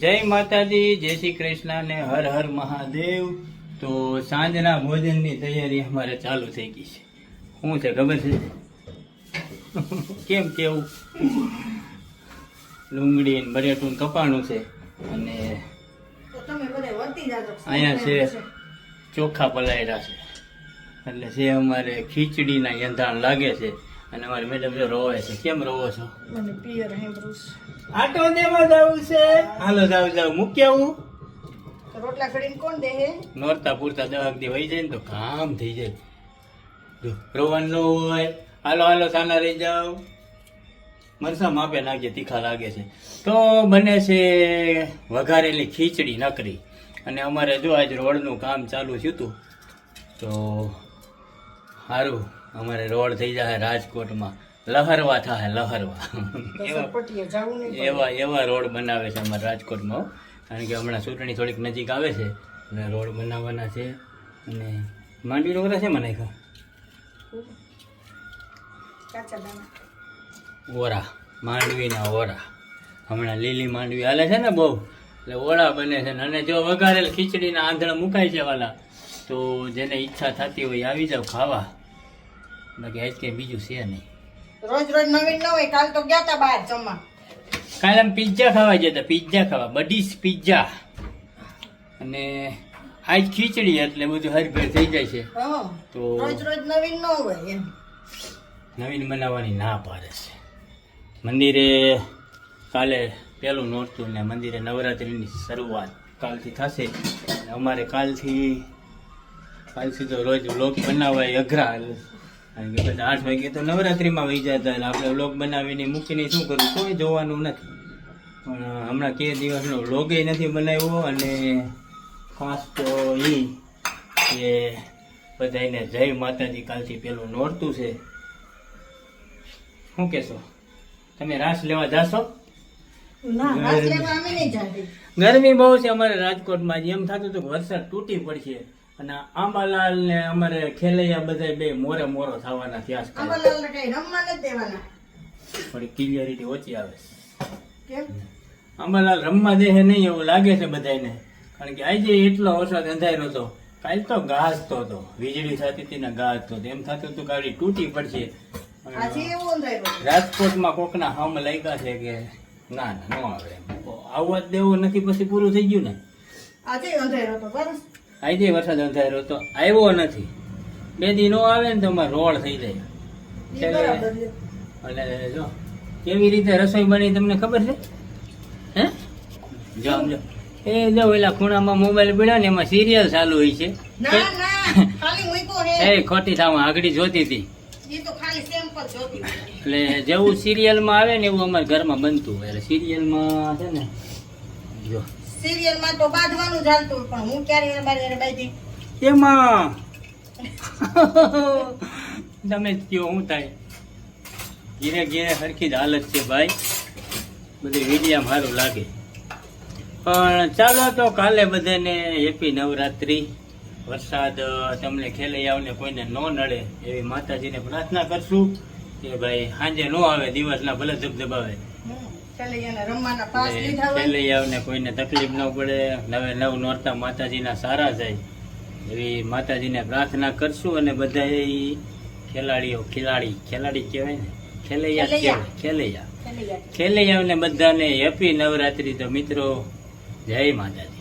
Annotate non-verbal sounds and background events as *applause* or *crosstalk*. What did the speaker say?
જય માતાજી, જય શ્રી કૃષ્ણ ને હર હર મહાદેવ. તો સાંજના ભોજનની તૈયારી અમારે ચાલુ થઈ ગઈ છે. શું છે ખબર છે? કેમ કેવું? ડુંગળી બરેટું કપાણું છે અને અહીંયા છે ચોખા પલાયરા છે. એટલે છે અમારે ખીચડીના યંધાણ લાગે છે અને અમારી મેડમ જો રોવે છે. કેમ રોવો છો. આટો દેવા જવું છે? હાલો જાવ જાવ. મૂકી આવું? રોટલા ઘડીને કોણ દે હે? નોરતા પૂરતા દવા દી વહી જાય ને તો કામ થઈ જાય. જો રોવન ન હોય. હાલો હાલો સાના રહી જાવ મરસા માપે નાખીએ તીખા લાગે છે. તો બને છે વઘારેલી ખીચડી નકરી. અને અમારે જો આજ રોડનું કામ ચાલુ થયું હતું તો સારું અમારે રોડ થઈ જાય રાજકોટમાં. લહરવા થાય લહરવા. એવા પટીએ જવું નહીં એવા એવા રોડ બનાવે છે અમારા રાજકોટમાં. કારણ કે હમણાં ચૂંટણી થોડીક નજીક આવે છે અને રોડ બનાવવાના છે અને માંડવી બધા છે મને ઓરા માંડવીના ઓરા. હમણાં લીલી માંડવી હાલે છે ને બહુ એટલે ઓળા બને છે ને અને જો વઘારેલ ખીચડીના આંધણ મુકાય છે વાલા તો જેને ઈચ્છા થતી હોય આવી જાવ ખાવા. બાકી આજ કંઈ બીજું છે નહીં. રોજ રોજ નવીન ન હોય કાલ તો ગયા તા બહાર જમવા. કાલે આમ પિઝા ખાવા હતા પિઝા ખાવા. બડીસ પિઝા અને આજ ખીચડી એટલે બધું હરભેર થઈ જાય છે. તો- રોજ રોજ નવીન ન હોય એમ. નવીન બનાવવાની ના પાડે છે. મંદિરે કાલે પહેલું નોરતું ને મંદિરે નવરાત્રિની શરૂઆત કાલથી થશે. અમારે કાલથી કાલથી તો રોજ લોક બનાવવા અઘરા કારણ કે પછી આઠ વાગે તો નવરાત્રિમાં વહી જતા એટલે આપણે વ્લોગ બનાવીને મૂકીને શું કરવું કોઈ જોવાનું નથી. પણ હમણાં કે દિવસનો વ્લોગે નથી બનાવ્યો અને ખાસ તો એ કે બધાને જય માતાજી કાલથી પેલું નોરતું છે. શું કહેશો? તમે રાસ લેવા જાશો? ગરમી બહુ છે અમારે રાજકોટમાં એમ થતું હતું વરસાદ તૂટી પડશે. અને આંબાલાલ ને અમારે ખેલૈયા બધા બે મોરે મોરો થવાના થયા છે. આંબાલાલ ને કઈ રમવા નથી દેવાના. પણ ક્લિયરિટી ઓછી આવે. કેમ? આંબાલાલ રમવા દે છે નહીં એવું લાગે છે બધાને કારણ કે આજે એટલો વરસાદ અંધાર્યો હતો. કાલ તો ગાજતો હતો. વીજળી થતી હતી ને ગાજતો હતો. એમ થતું હતું ગાડી તૂટી પડશે. રાજકોટમાં કોકના હમ લાગ્યા છે કે ના ના ન આવે આવવા જ દેવો નથી પછી પૂરું થઈ ગયું ને. આજે અંધાર્યો હતો બસ આજે વરસાદ અંધાર્યો તો આવ્યો નથી. બે દી નો આવે ને તો અમારે રોડ થઈ જાય. એટલે જો કેવી રીતે રસોઈ બની તમને ખબર છે? હે? જો આમ જો. એ જો ઓલા ખૂણામાં મોબાઈલ પડ્યો ને એમાં સિરિયલ ચાલુ હોય છે. ના ના ખાલી મૂક્યો હે *laughs* એ ખોટી થાવા આગળી જોતી હતી. એટલે જેવું સિરિયલમાં આવે ને એવું અમારા ઘરમાં બનતું એટલે સિરિયલમાં છે ને જો. સિરિયલમાં તો બાંધવાનું જ હાલતું પણ હું ક્યારે એને બારી બાંધી? એમાં? *laughs* તમે જ કયો હું થાય? ઘીરે ઘીરે સરખી જ હાલત છે ભાઈ. બધી વિડીયામાં મારું લાગે. પણ ચાલો તો કાલે બધાને હેપી નવરાત્રી. વરસાદ તમને ખેલૈયાઓને કોઈને ન નડે એવી માતાજીને પ્રાર્થના કરશું. કે ભાઈ સાંજે નો આવે દિવસના ભલે ધબધબાવે ખેલૈયાઓને કોઈને તકલીફ ન પડે. નવે નવ નોરતા માતાજીના સારા જાય. એવી માતાજીને પ્રાર્થના કરશું અને બધા ખેલાડીઓ ખેલાડી ખેલાડી કહેવાય ને? ખેલૈયા કહેવાય ખેલૈયા. ખેલૈયાઓને બધાને હેપી નવરાત્રી તો મિત્રો. જય માતાજી.